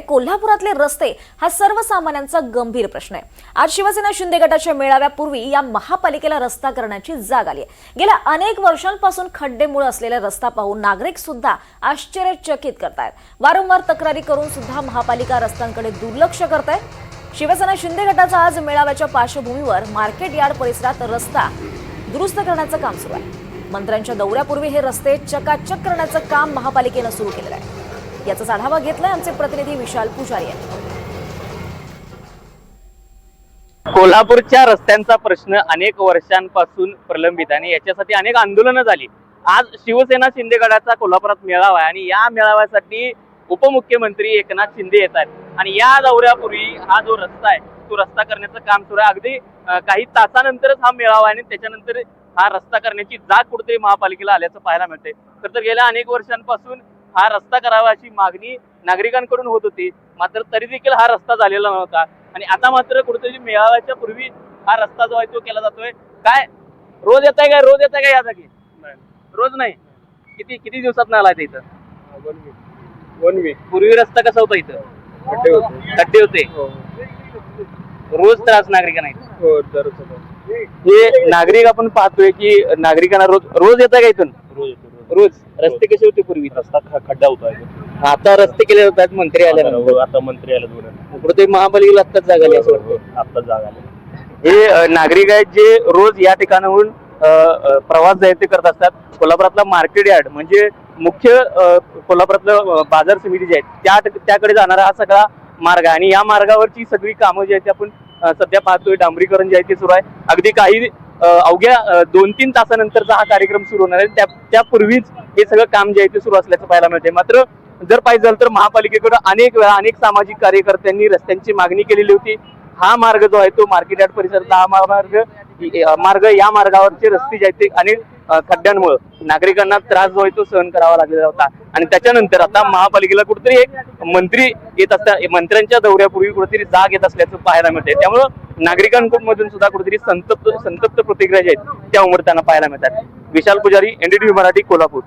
कोल्हापुरातले रस्ते हा सर्वसामान्यांचा गंभीर प्रश्न आहे. आज शिवसेना शिंदे गटाच्या मेळाव्यापूर्वी या महापालिकेला रस्ता करण्याची जाग आली आहे. गेल्या अनेक वर्षांपासून खड्डेमुळे असलेला रस्ता पाहून नागरिक सुद्धा आश्चर्यचकित करतायत. वारंवार तक्रारी करून सुद्धा महापालिका रस्त्यांकडे दुर्लक्ष करत आहे शिवसेना शिंदे गटाचा आज मेळाव्याच्या पार्श्वभूमीवर मार्केट यार्ड परिसरात रस्ता दुरुस्त करण्याचं काम सुरू आहे. मंत्र्यांच्या दौऱ्यापूर्वी हे रस्ते चकाचक करण्याचं काम महापालिकेनं सुरू केलेलं आहे. याचाच आढावा घेतलाय आमचे प्रतिनिधी विशाल पुजारी यांनी. कोल्हापूरच्या रस्त्यांचा प्रश्न अनेक वर्षांपासून प्रलंबित आणि याच्यासाठी अनेक आंदोलनं झाली. आज शिवसेना शिंदे गडाचा कोल्हापुरात मेळावा आहे आणि या मेळाव्यासाठी उपमुख्यमंत्री एकनाथ शिंदे येत आहेत. आणि या दौऱ्यापूर्वी हा जो रस्ता आहे तो रस्ता करण्याचं काम सुरू आहे. अगदी काही तासानंतरच हा मेळावा आहे आणि त्याच्यानंतर हा रस्ता करण्याची जाग कुठेतरी महापालिकेला आल्याचं पाहायला मिळते तर तर गेल्या अनेक वर्षांपासून हा रस्ता करावा अशी मागणी नागरिकांकडून होत होती. मात्र तरी देखील हा रस्ता झालेला नव्हता. आणि आता मात्र कुठेतरी मेळाव्याच्या पूर्वी हा रस्ता जो आहे तो केला जातोय. काय? रोज येत आहे काय? रोज येत आहे का या जागी? रोज नाही? किती किती दिवसात आला आहे इथं वन वीक पूर्वी रस्ता कसा होता इथं? खड्डे होते. खड्डे होते. हो. रोज त्रास नागरिकांना इथं. हो. हे नागरिक आपण पाहतोय की नागरिकांना रोज रोज येत आहे का इथून? रोज रोज. रस्ते कसे होते पूर्वी? रस्ता ख- खड्डा होता. आता रस्ते केले जातात मंत्री आल्यानंतर. आता आता मंत्री आले दोन कुठे महापालिकेला आत्ताच जागा आली असं वाटतं आता जागा आली. हे अ, नागरिक आहेत जे रोज या ठिकाणाहून अ, अ, प्रवास जे आहे ते करत असतात. कोल्हापुरातला मार्केट यार्ड म्हणजे मुख्य अ, कोल्हापुरातलं अ, बाजार समिती जी आहे त्या त्याकडे जाणारा हा सगळा मार्ग आहे. आणि या मार्गावरची सगळी कामं जी आहेत ती आपण सध्या पाहतोय डांबरीकरण जे आहे ते सुरू आहे. अगदी काही अवघ्या दोन तीन तासानंतरचा हा कार्यक्रम सुरू होणार आहे. त्या त्यापूर्वीच हे सगळं काम जे आहे ते सुरू असल्याचं पाहायला मिळते मात्र जर पाहिजे झालं तर महापालिकेकडे अनेक वेळा अनेक सामाजिक कार्यकर्त्यांनी रस्त्यांची मागणी केलेली होती. हा मार्ग जो आहे तो मार्केट यार्ड परिसरातला हा मार्ग मार्ग या मार्गावरचे रस्ते जे आहेत ते अनेक खड्ड्यांमुळे नागरिकांना त्रास जो आहे तो सहन करावा लागलेला होता. आणि त्याच्यानंतर आता महापालिकेला कुठेतरी एक मंत्री येत असता मंत्र्यांच्या दौऱ्यापूर्वी कुठेतरी जाग येत असल्याचं पाहायला मिळते त्यामुळं नागरिकांकडून सुद्धा कुठेतरी संतप्त संतप्त प्रतिक्रिया ज्या आहेत त्या उमटताना पाहायला मिळतात. विशाल पुजारी एनडीटीव्ही मराठी कोल्हापूर.